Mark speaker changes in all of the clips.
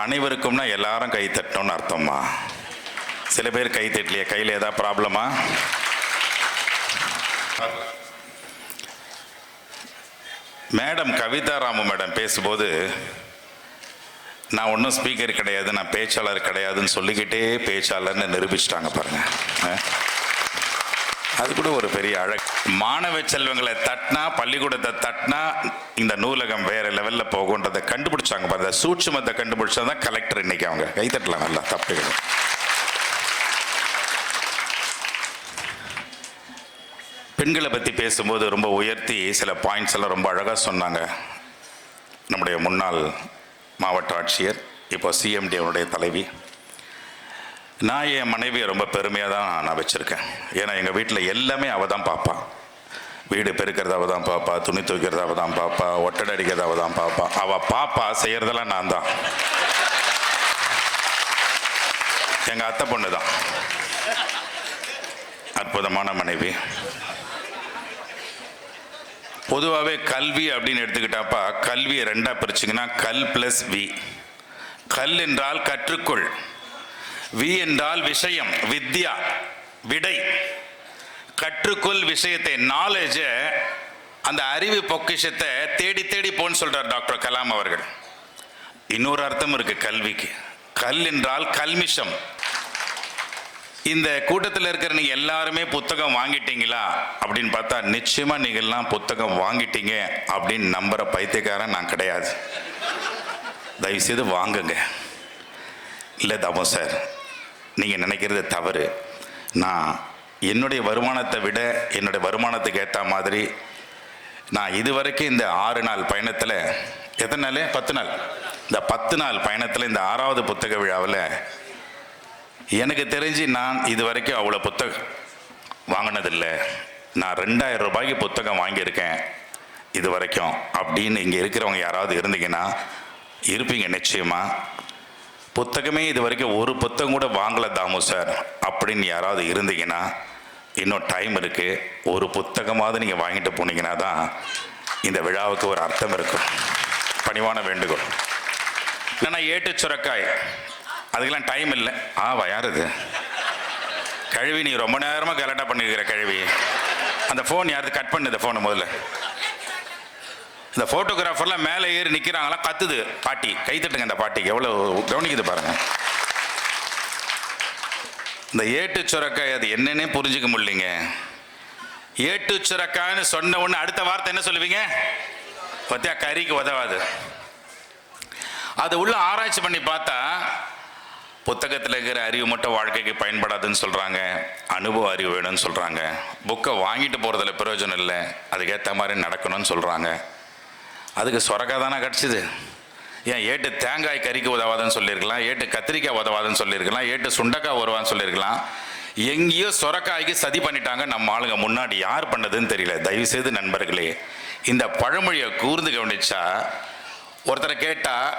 Speaker 1: அனைவருக்கும்னா எல்லாரும் கை தட்டணும்னு அர்த்தமா சில பேர் கை தட்டலையே கையில் ஏதாவது ப்ராப்ளமா? மேடம் கவிதா ராமு மேடம் பேசும்போது நான் ஒன்றும் ஸ்பீக்கர் கிடையாது நான் பேச்சாளர் கிடையாதுன்னு சொல்லிக்கிட்டே பேச்சாளர்னு நிரூபிச்சிட்டாங்க பாருங்கள் ஆ? அது கூட ஒரு பெரிய அழகு. மாணவ செல்வங்களை தட்டினா பள்ளிக்கூடத்தை தட்டினா இந்த நூலகம் வேற லெவலில் போகுன்றதை கண்டுபிடிச்சாங்க பாருங்க. சூட்சுமத்தை கண்டுபிடிச்சதான் கலெக்டர் இன்னைக்கு அவங்க. கைத்தட்டலாம் நல்லா தப்புகள். பெண்களை பற்றி பேசும்போது ரொம்ப உயர்த்தி சில பாயிண்ட்ஸ் எல்லாம் ரொம்ப அழகாக சொன்னாங்க. நம்முடைய முன்னாள் மாவட்ட ஆட்சியர் இப்போ சிஎம்டி அவருடைய தலைவி. நான் என் மனைவியை ரொம்ப பெருமையாக தான் நான் வச்சுருக்கேன். ஏன்னா எங்கள் வீட்டில் எல்லாமே அவள் தான் பார்ப்பா வீடு பெருக்கிறதாவ தான் பார்ப்பா துணி துவைக்கிறதாவ தான் பார்ப்பா ஒட்டடை அடிக்கிறதாவ தான் பார்ப்பா அவள் பாப்பா செய்கிறதெல்லாம் நான் தான். எங்கள் அத்தை பொண்ணு தான். அற்புதமான மனைவி. பொதுவாகவே கல்வி அப்படின்னு எடுத்துக்கிட்டாப்பா கல்வியை ரெண்டாக பிரிச்சிங்கன்னா கல் ப்ளஸ் வி கல் என்றால் கற்றுக்கொள். வி என்றால் விஷயம் வித்யா விடை. கற்றுக்கொள் விஷயத்தை நாலேஜை அந்த அறிவு பொக்கிஷத்தை தேடி தேடி போன்னு சொல்றார் டாக்டர் கலாம் அவர்கள். இன்னொரு அர்த்தம் இருக்கு கல்விக்கு. கல் என்றால் கல்மிஷம். இந்த கூட்டத்தில் இருக்கிற நீங்கள் எல்லாருமே புத்தகம் வாங்கிட்டீங்களா? அப்படின்னு பார்த்தா நிச்சயமாக நீங்கள்லாம் புத்தகம் வாங்கிட்டீங்க அப்படின்னு நம்புகிற பைத்தியக்காரன் நான் கிடையாது. தயவுசெய்து வாங்குங்க. இல்லை தமோ சார் நீங்கள் நினைக்கிறது தவறு. நான் என்னுடைய வருமானத்தை விட என்னுடைய வருமானத்துக்கு ஏற்ற மாதிரி நான் இதுவரைக்கும் இந்த ஆறு நாள் பயணத்தில் எத்தனை நாள்? பத்து நாள். இந்த பத்து நாள் பயணத்தில் இந்த ஆறாவது புத்தக விழாவில் எனக்கு தெரிஞ்சு நான் இது வரைக்கும் அவ்வளோ புத்தகம் வாங்கினதில்லை. நான் ரெண்டாயிரம் ரூபாய்க்கு புத்தகம் வாங்கியிருக்கேன் இது வரைக்கும் அப்படின்னு இங்கே இருக்கிறவங்க யாராவது இருந்தீங்கன்னா இருப்பீங்க நிச்சயமா. புத்தகமே இது வரைக்கும் ஒரு புத்தகம் கூட வாங்கலை தாமு சார். அப்படின்னு யாராவது இருந்தீங்கன்னா இன்னும் டைம் இருக்குது ஒரு புத்தகமாவது நீங்கள் வாங்கிட்டு போனீங்கன்னா தான் இந்த விழாவுக்கு ஒரு அர்த்தம் இருக்கும். பணிவான வேண்டுகோள். இல்லைன்னா ஏட்டு சுரக்காய். அதுக்கெல்லாம் டைம் இல்லை. ஆவா யார் இது கழுவி நீ ரொம்ப நேரமாக கலட்டாக பண்ணிருக்கிற கழுவி. அந்த ஃபோன் யாராவது கட் பண்ணுது ஃபோனை முதல்ல. இந்த ஃபோட்டோகிராஃபர்லாம் மேலே ஏறி நிற்கிறாங்களா கத்துது. பாட்டி கை தட்டுங்க இந்த பாட்டிக்கு எவ்வளோ கவனிக்குது பாருங்க. இந்த ஏட்டு சுரக்காய் அது என்னன்னே புரிஞ்சுக்க முடியலைங்க. ஏட்டு சுரக்காய்னு சொன்ன உடனே அடுத்த வார்த்தை என்ன சொல்லுவீங்க? பத்தியா கறிக்கு உதவாது. அது உள்ள ஆராய்ச்சி பண்ணி பார்த்தா புத்தகத்தில் இருக்கிற அறிவு மட்டும் வாழ்க்கைக்கு பயன்படாதுன்னு சொல்கிறாங்க அனுபவ அறிவு வேணும்னு சொல்கிறாங்க புக்கை வாங்கிட்டு போகிறதுல பிரயோஜனம் இல்லை. அதுக்கேற்ற மாதிரி நடக்கணும்னு சொல்கிறாங்க அதுக்கு சொரக்காய் தானே கிடச்சிது. ஏன் ஏட்டு தேங்காய் கறிக்கு உதவாதுன்னு சொல்லியிருக்கலாம் ஏட்டு கத்திரிக்காய் உதவாதுன்னு சொல்லியிருக்கலாம் ஏட்டு சுண்டக்காய் உருவான்னு சொல்லியிருக்கலாம். எங்கேயோ சொரக்காய்க்கு சதி பண்ணிட்டாங்க நம்ம ஆளுங்க. முன்னாடி யார் பண்ணதுன்னு தெரியல. தயவுசெய்து நண்பர்களே இந்த பழமொழியை கூர்ந்து கவனிச்சா ஒருத்தரை கேட்டால்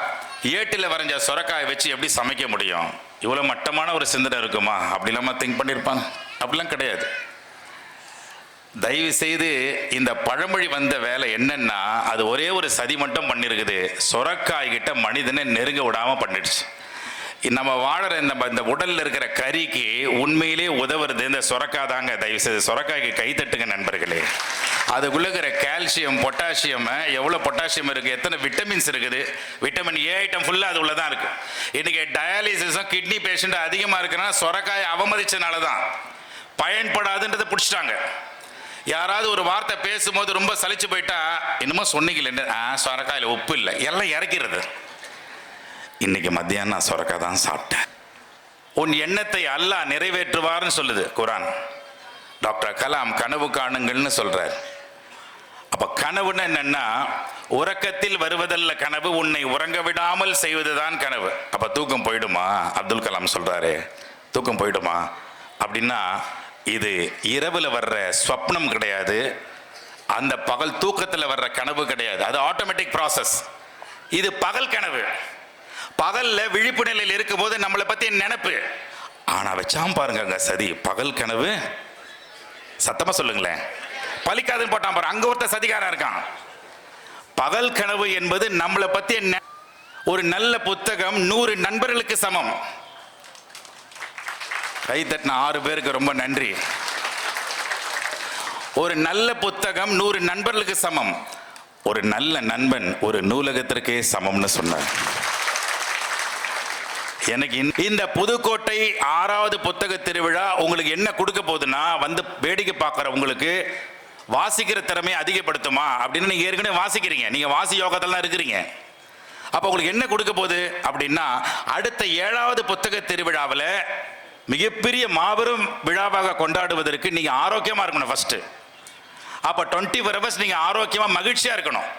Speaker 1: ஏட்டில் வரைஞ்ச சொரக்காயை வச்சு எப்படி சமைக்க முடியும்? இவ்வளோ மட்டமான ஒரு சிந்தனை இருக்குமா? அப்படி இல்லாமல் திங்க் பண்ணியிருப்பாங்க அப்படிலாம் கிடையாது. தயவு செய்து இந்த பழமொழி வந்த வேலை என்னன்னா அது ஒரே ஒரு சதி மட்டும் பண்ணியிருக்குது சொரக்காய் கிட்ட மனிதனை நெருங்க விடாம பண்ணிடுச்சு. நம்ம வாழற இந்த இந்த உடல்ல இருக்கிற கறிக்கு உண்மையிலே உதவுறது இந்த சொரக்காய் தாங்க. தயவு செய்து சொரக்காய்க்கு கை தட்டுங்க நண்பர்களே. அதுக்குள்ள இருக்கிற கால்சியம் பொட்டாசியம் எவ்வளோ பொட்டாசியம் இருக்குது எத்தனை விட்டமின்ஸ் இருக்குது. விட்டமின் ஏ ஐட்டம் ஃபுல்லாக அது உள்ளதான் இருக்குது இன்றைக்கி டயாலிசிஸும் கிட்னி பேஷண்ட் அதிகமாக இருக்குன்னா சொரக்காயை அவமதிச்சனால தான் பயன்படாதுன்றதை பிடிச்சிட்டாங்க. யாராவது ஒரு வார்த்தை பேசும்போது ரொம்ப சலிச்சு போயிட்டா என்னமோ சொன்னீங்களே ஆ சொரக்காயில் உப்பு இல்லை எல்லாம் இறக்கிறது. இன்னைக்கு மத்தியானம் நான் சொரக்காய் தான் சாப்பிட்டேன். உன் எண்ணத்தை அல்லாஹ் நிறைவேற்றுவார்னு சொல்லுது குரான். டாக்டர் கலாம் கனவு காணுங்கள்னு சொல்கிறார் அப்போ கனவுன்னு என்னென்னா உறக்கத்தில் வருவதல்ல கனவு உன்னை உறங்க விடாமல் செய்வதுதான் கனவு. அப்போ தூக்கம் போயிடுமா? அப்துல் கலாம் சொல்கிறாரு தூக்கம் போயிடுமா? அப்படின்னா இது இரவில் வர்ற ஸ்வப்னம் கிடையாது. அந்த பகல் தூக்கத்தில் வர்ற கனவு கிடையாது. அது ஆட்டோமேட்டிக் ப்ராசஸ் இது பகல் கனவு. பகலில் விழிப்பு நிலையில் இருக்கும்போது நம்மளை பற்றி நினைப்பு. ஆனால் வச்சாம் பாருங்க அங்க சதி. பகல் கனவு? சத்தமாக சொல்லுங்களேன். பலிக்காதுன்னு போட்டான் பாரு. அங்கே ஒருத்த சதிகாரம் இருக்கான். பகல் கனவு என்பது நம்மளை பற்றி நெ- ஒரு நல்ல புத்தகம் நூறு நண்பர்களுக்கு சமம். கை தட்டின ஆறு பேருக்கு ரொம்ப நன்றி. ஒரு நல்ல புத்தகம் நூறு நண்பர்களுக்கு சமம். ஒரு நல்ல நண்பன் ஒரு நூலகத்திற்கே சமம்னு சொன்னார். எனக்கு இந்த- இந்த புதுக்கோட்டை ஆறாவது புத்தக திருவிழா உங்களுக்கு என்ன கொடுக்க போகுதுன்னா வந்து வேடிக்கை பார்க்குற உங்களுக்கு வாசிக்கிற திறமையை அதிகப்படுத்துமா? அப்படின்னு நீங்கள் ஏற்கனவே வாசிக்கிறீங்க. நீங்கள் வாசி யோகத்தெல்லாம் இருக்கிறீங்க. அப்போ உங்களுக்கு என்ன கொடுக்க போகுது அப்படின்னா அடுத்த ஏழாவது புத்தக திருவிழாவில் மிகப்பெரிய மாபெரும் விழாவாக கொண்டாடுவதற்கு நீங்க ஆரோக்கியமா இருக்கணும் ஃபர்ஸ்ட் அப்ப டுவெண்ட்டி ஃபோர் ஹவர்ஸ் நீங்க ஆரோக்கியமா மகிழ்ச்சியா இருக்கணும்.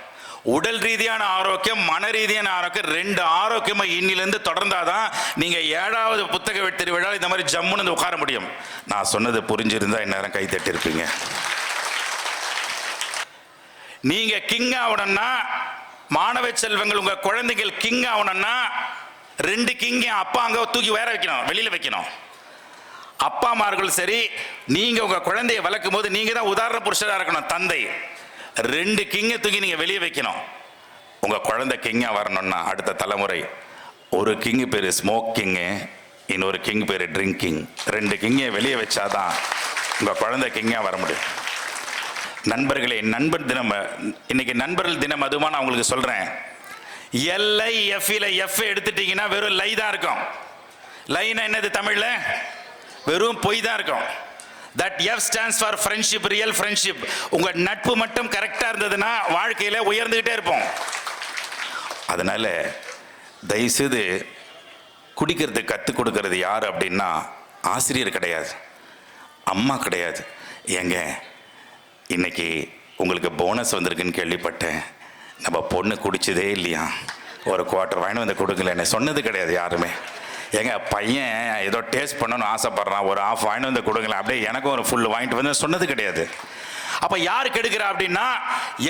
Speaker 1: உடல் ரீதியான ஆரோக்கியம் மன ரீதியான ஆரோக்கியம் ரெண்டு ஆரோக்கியமா இன்னிலிருந்து தொடர்ந்தாதான் நீங்க ஏழாவது புத்தக திருவிழா இந்த மாதிரி ஜம்முன்னு வந்து உட்கார முடியும். நான் சொன்னது புரிஞ்சிருந்தா இந்நேரம் கை தட்டி இருப்பீங்க நீங்க கிங் ஆகணும்னா மாணவ செல்வங்கள் உங்க குழந்தைகள் கிங் ஆகணும்னா ரெண்டு கிங்க அப்பா அங்க தூக்கி வேற வைக்கணும் வெளியில வைக்கணும். அப்பா அப்பாமார்கள் சரி நீங்க உங்க குழந்தையை வளர்க்கும் போது நீங்க தான் உதாரண புருஷரா இருக்கணும் தந்தை. ரெண்டு கிங்கை தூக்கி நீங்க வெளியே வைக்கணும். உங்க குழந்தை கிங்கா வரணும்னா அடுத்த தலைமுறை ஒரு கிங் பேரு ஸ்மோக்கிங்கு இன்னொரு கிங் பேரு ட்ரிங்கிங் ரெண்டு கிங்கை வெளியே வச்சாதான் உங்க குழந்தை கிங்கா வர முடியும். நண்பர்களே நண்பர் தினம் இன்னைக்கு நண்பர்கள் தினம் அதுமா நான் உங்களுக்கு சொல்றேன். எல்ஐ எஃப்ல எஃப் எடுத்துட்டீங்கன்னா வெறும் லை தான் இருக்கும். லைனா என்னது தமிழ்ல? வெறும் பொய் தான் இருக்கும். That F stands for friendship real friendship உங்கள் நட்பு மட்டும் கரெக்டாக இருந்ததுன்னா வாழ்க்கையில் உயர்ந்துக்கிட்டே இருப்போம். அதனால் தயவுசெய்து குடிக்கிறதுக்கு கற்றுக் கொடுக்கறது யார் அப்படின்னா ஆசிரியர் கிடையாது. அம்மா கிடையாது. ஏங்க இன்னைக்கு உங்களுக்கு போனஸ் வந்திருக்குன்னு கேள்விப்பட்டேன். நம்ம பொண்ணு குடிச்சதே இல்லையா? ஒரு குவார்ட்டர் வாங்கிட்டு வந்து கொடுக்கல என்ன சொன்னது கிடையாது யாருமே. ஏங்க பையன் ஏதோ டேஸ்ட் பண்ணணும்னு ஆசைப்படுறான். ஒரு ஆஃப் வாங்கிட்டு வந்து கொடுங்களேன். அப்படியே எனக்கும் ஒரு ஃபுல் வாங்கிட்டு வந்து சொன்னது கிடையாது. அப்ப யார் கெடுக்கிறா அப்படின்னா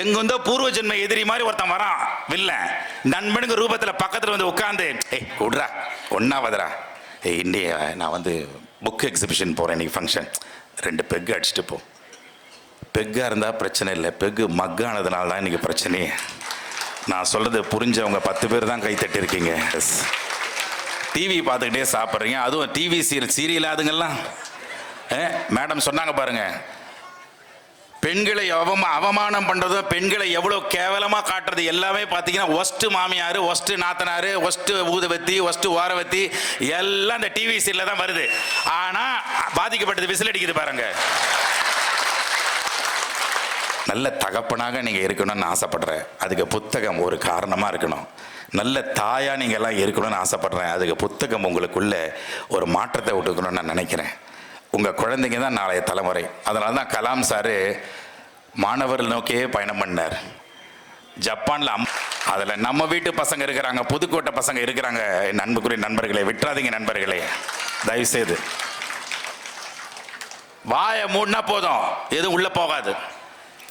Speaker 1: எங்குந்தோ பூர்வ ஜென்ம எதிரி மாதிரி ஒருத்தன் வரான். வில்லன் நண்பனுங்க ரூபத்துல பக்கத்துல வந்து உட்காந்து ஏய் குடுறா ஒன்னாவதுரா ஏய் இந்தியா நான் வந்து புக் எக்ஸிபிஷன் போறேன் இன்னைக்கு ஃபங்க்ஷன் ரெண்டு பெக் அடிச்சுட்டு போ. பெக்காக இருந்தால் பிரச்சனை இல்லை. பெக்கு மக்கானதுனால தான் இன்றைக்கி பிரச்சனையே. நான் சொல்கிறது புரிஞ்சவங்க பத்து பேர் தான் கை தட்டியிருக்கீங்க. எஸ் டிவி பார்த்துக்கிட்டே சாப்பிட்றீங்க. அதுவும் டிவி சீரியல் சீரியல் அதுங்கெல்லாம்? மேடம் சொன்னாங்க பாருங்க. பெண்களை அவம அவமானம் பண்ணுறதும் பெண்களை எவ்வளோ கேவலமாக காட்டுறது எல்லாமே பார்த்தீங்கன்னா ஒஸ்ட்டு மாமியார் ஒஸ்ட்டு நாத்தனார் ஒஸ்ட்டு ஊதுவத்தி ஒஸ்ட்டு ஓரவத்தி எல்லாம் இந்த டிவி சீரியலில் தான் வருது. ஆனால் பாதிக்கப்பட்டது விசில் அடிக்குது பாருங்க. நல்ல தகப்பனாக நீங்கள் இருக்கணும்னு ஆசைப்படுறேன். அதுக்கு புத்தகம் ஒரு காரணமாக இருக்கணும். நல்ல தாயாக நீங்கள் எல்லாம் இருக்கணும்னு ஆசைப்பட்றேன். அதுக்கு புத்தகம் உங்களுக்குள்ள ஒரு மாற்றத்தை விட்டுக்கணும்னு நான் நினைக்கிறேன். உங்கள் குழந்தைங்க தான் நாளைய தலைமுறை. அதனால தான் கலாம் சாரு மாணவர்கள் நோக்கியே பயணம் பண்ணார். ஜப்பானில் அம் அதில் நம்ம வீட்டு பசங்க இருக்கிறாங்க புதுக்கோட்டை பசங்க இருக்கிறாங்க. என் அன்புக்குரிய நண்பர்களே விட்டுறாதீங்க நண்பர்களே. தயவுசெய்து. வாயை மூடினா போதும். எதுவும் உள்ளே போகாது.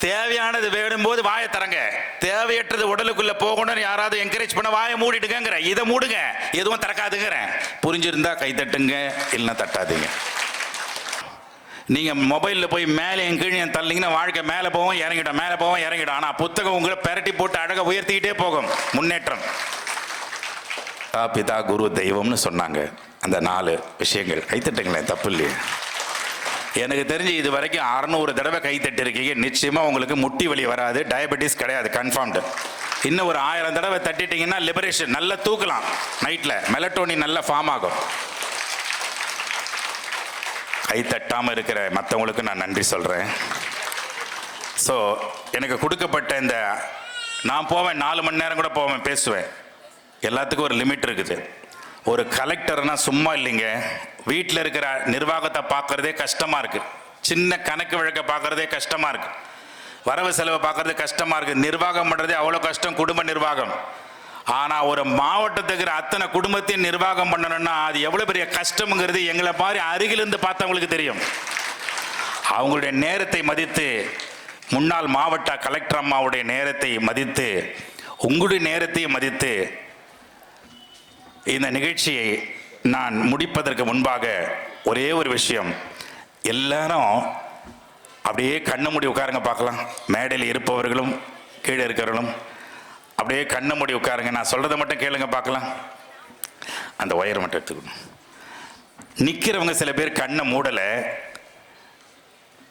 Speaker 1: தேவையானது வேணும் போது வாயை தரங்க தேவையற்றது உடலுக்குள்ள போகணும்னு யாராவது என்கரேஜ் பண்ண வாயை மூடிட்டுங்கிற இதை மூடுங்க. எதுவும் திறக்காதுங்கிறேன் புரிஞ்சிருந்தா கை தட்டுங்க இல்லைன்னா தட்டாதீங்க. நீங்கள் மொபைலில் போய் மேலே என் கீழே தள்ளிங்கன்னா வாழ்க்கை மேலே போவோம் இறங்கிடும் மேலே போவோம் இறங்கிடும். ஆனால் புத்தகம் உங்களை பெரட்டி போட்டு அழகை உயர்த்திக்கிட்டே போகும். முன்னேற்றம். பிதா குரு தெய்வம்னு சொன்னாங்க. அந்த நாலு விஷயங்கள். கைத்தட்டுங்களேன் தப்பு இல்லையே. எனக்கு தெரிஞ்சு இது வரைக்கும் அறநூறு தடவை கை தட்டிருக்கீங்க. நிச்சயமாக உங்களுக்கு முட்டி வலி வராது. டயபெட்டிஸ் கிடையாது. கன்ஃபார்ம்டு இன்னும் ஒரு ஆயிரம் தடவை தட்டிட்டீங்கன்னா லிபரேஷன் நல்லா தூக்கலாம். நைட்டில் மெலட்டோனி நல்லா ஃபார்ம் ஆகும். கை தட்டாமல் இருக்கிற மற்றவங்களுக்கு நான் நன்றி சொல்கிறேன் ஸோ எனக்கு கொடுக்கப்பட்ட இந்த நான் போவேன் நாலு மணி நேரம் கூட போவேன் பேசுவேன். எல்லாத்துக்கும் ஒரு லிமிட் இருக்குது. ஒரு கலெக்டர்னால் சும்மா இல்லைங்க. வீட்டில் இருக்கிற நிர்வாகத்தை பார்க்குறதே கஷ்டமாக இருக்குது சின்ன கணக்கு வழக்கை பார்க்குறதே கஷ்டமாக இருக்குது வரவு செலவை பார்க்குறது கஷ்டமாக இருக்குது நிர்வாகம் பண்ணுறதே அவ்வளோ கஷ்டம் குடும்ப நிர்வாகம். ஆனால் ஒரு மாவட்டத்துக்கு அத்தனை குடும்பத்தையும் நிர்வாகம் பண்ணணும்னா அது எவ்வளோ பெரிய கஷ்டம்ங்கிறது எங்களை மாதிரி அருகிலிருந்து பார்த்தவங்களுக்கு தெரியும். அவங்களுடைய நேரத்தை மதித்து முன்னாள் மாவட்ட கலெக்டர் அம்மாவுடைய நேரத்தை மதித்து உங்களுடைய நேரத்தையும் மதித்து இந்த நிகழ்ச்சியை நான் முடிப்பதற்கு முன்பாக ஒரே ஒரு விஷயம். எல்லாரும் அப்படியே கண்ணு மூடி உட்காருங்க பார்க்கலாம். மேடையில் இருப்பவர்களும் கீழே இருக்கிறவர்களும். அப்படியே கண்ணை மூடி உட்காருங்க. நான் சொல்கிறத மட்டும் கேளுங்க பார்க்கலாம். அந்த ஒயரை மட்டும் எடுத்துக்கணும். நிற்கிறவங்க சில பேர் கண்ணை மூடலை.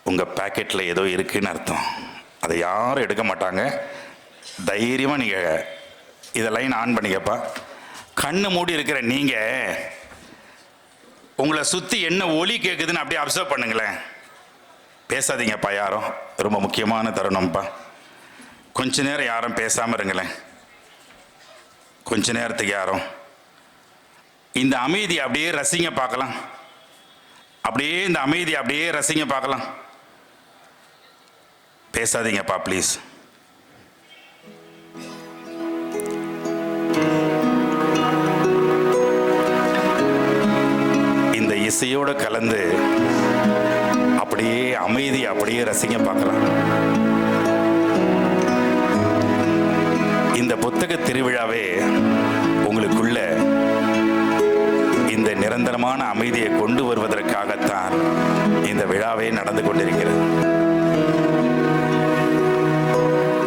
Speaker 1: உங்கள் பாக்கெட்டில் ஏதோ இருக்குன்னு அர்த்தம். அதை யாரும் எடுக்க மாட்டாங்க. தைரியமாக நீங்கள் இதை லைன் ஆன் பண்ணிக்கப்பா. கண்ணு மூடி இருக்கிற நீங்கள் உங்களை சுற்றி என்ன ஒலி கேட்குதுன்னு அப்படியே அப்சர்வ் பண்ணுங்களேன். பேசாதீங்கப்பா யாரும். ரொம்ப முக்கியமான தருணம்ப்பா கொஞ்ச நேரம் யாரும் பேசாமல் இருங்களேன். கொஞ்ச நேரத்துக்கு யாரும். இந்த அமைதி அப்படியே ரசிங்க பார்க்கலாம். அப்படியே இந்த அமைதி அப்படியே ரசிங்க பார்க்கலாம். பேசாதீங்கப்பா ப்ளீஸ் இசையோட கலந்து அப்படியே அமைதி அப்படியே ரசிங்க பார்க்கலாம். இந்த புத்தக திருவிழாவே உங்களுக்குள்ள இந்த நிரந்தரமான அமைதியை கொண்டு வருவதற்காகத்தான் இந்த விழாவே நடந்து கொண்டிருக்கிறது.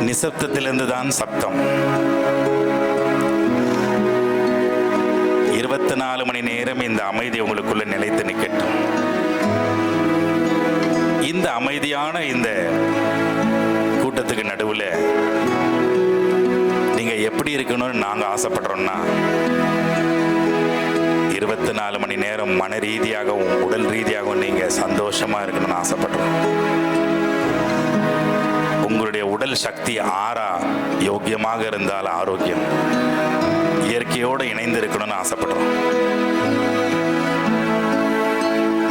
Speaker 1: நிசப்தத்திலிருந்து தான் சப்தம். நாலு மணி நேரம் இந்த அமைதி உங்களுக்குள்ள நிலைத்து நிற்கட்டும். இந்த அமைதியான இந்த கூட்டத்துக்கு நடுவில் நீங்க எப்படி இருக்கணும்னு நாங்க ஆசைப்படுறோம்னா இருபத்தி நாலு மணி நேரம் மன ரீதியாகவும் உடல் ரீதியாகவும் நீங்க சந்தோஷமா இருக்கணும்னு ஆசைப்படுறோம். உங்களுடைய உடல் சக்தி ஆறா யோக்கியமாக இருந்தால் ஆரோக்கியம். இயற்கையோடு இணைந்து இருக்கணும்னு ஆசைப்படுறோம்.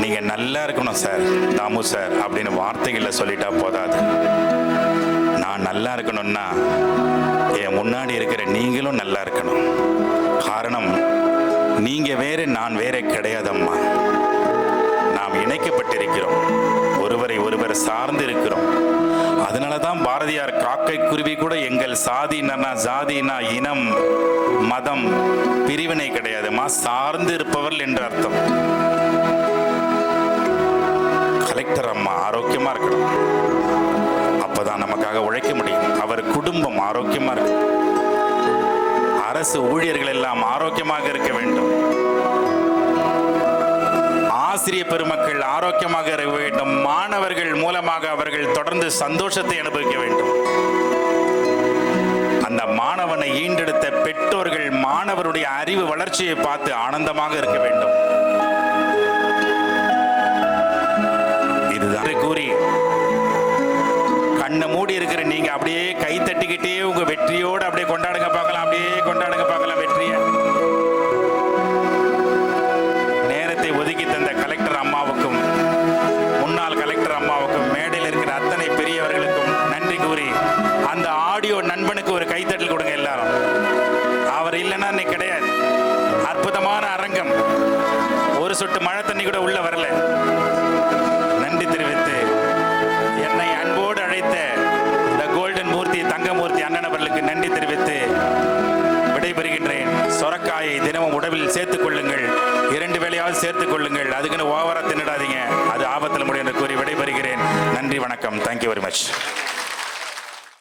Speaker 1: நீங்கள் நல்லா இருக்கணும் சார் தாமு சார் அப்படின்னு வார்த்தைகளை சொல்லிட்டா போதாது. நான் நல்லா இருக்கணும்னா என் முன்னாடி இருக்கிற நீங்களும் நல்லா இருக்கணும். காரணம் நீங்கள் வேறு நான் வேற கிடையாதம்மா. நாம் இணைக்கப்பட்டிருக்கிறோம். ஒருவரை ஒருவர் சார்ந்து இருக்கிறோம் அதனால தான் பாரதியார் காக்கை குருவி கூட எங்கள் சாதினா ஜாதினா இனம் மதம் பிரிவினை கிடையாதுமா சார்ந்து இருப்பவர்கள் என்று அர்த்தம். கலெக்டர் அம்மா ஆரோக்கியமா இருக்கணும். அப்பதான் நமக்காக உழைக்க முடியும். அவர் குடும்பம் ஆரோக்கியமா இருக்கும் அரசு ஊழியர்கள் எல்லாம் ஆரோக்கியமாக இருக்க வேண்டும். ஆசிரிய பெருமக்கள் ஆரோக்கியமாக இருக்க வேண்டும். மாணவர்கள் மூலமாக அவர்கள் தொடர்ந்து சந்தோஷத்தை அனுபவிக்க வேண்டும். அந்த மாணவனை ஈண்டெடுத்த பெற்றோர்கள் மாணவருடைய அறிவு வளர்ச்சியை பார்த்து ஆனந்தமாக இருக்க வேண்டும். இதுதான் கூறி கண்ணை மூடி இருக்கிற நீங்க அப்படியே கை தட்டிக்கிட்டே உங்க வெற்றியோடு அப்படியே கொண்டாடுங்க பார்க்கலாம். அப்படியே கொண்டாடுங்க பார்க்கலாம் வெற்றியை. அவர் கிடையாது. அற்புதமான அரங்கம். ஒரு சொட்டு மழை தண்ணி கூட உள்ள வரல. நன்றி தெரிவித்து என்னை அன்போடு அழைத்த இந்த கோல்டன் மூர்த்தி தங்கமூர்த்தி அண்ணன் அவர்களுக்கு நன்றி தெரிவித்து விடைபெறுகின்றேன். சொரக்காயை தினமும் உடவில் சேர்த்துக் கொள்ளுங்கள். இரண்டு வேளையாவது சேர்த்துக் கொள்ளுங்கள். அதுக்குன்னு ஓவரா தின்னுடாதீங்க. அது ஆபத்தில் முடியும் என்று கூறி விடைபெறுகிறேன். நன்றி வணக்கம். Thank you very much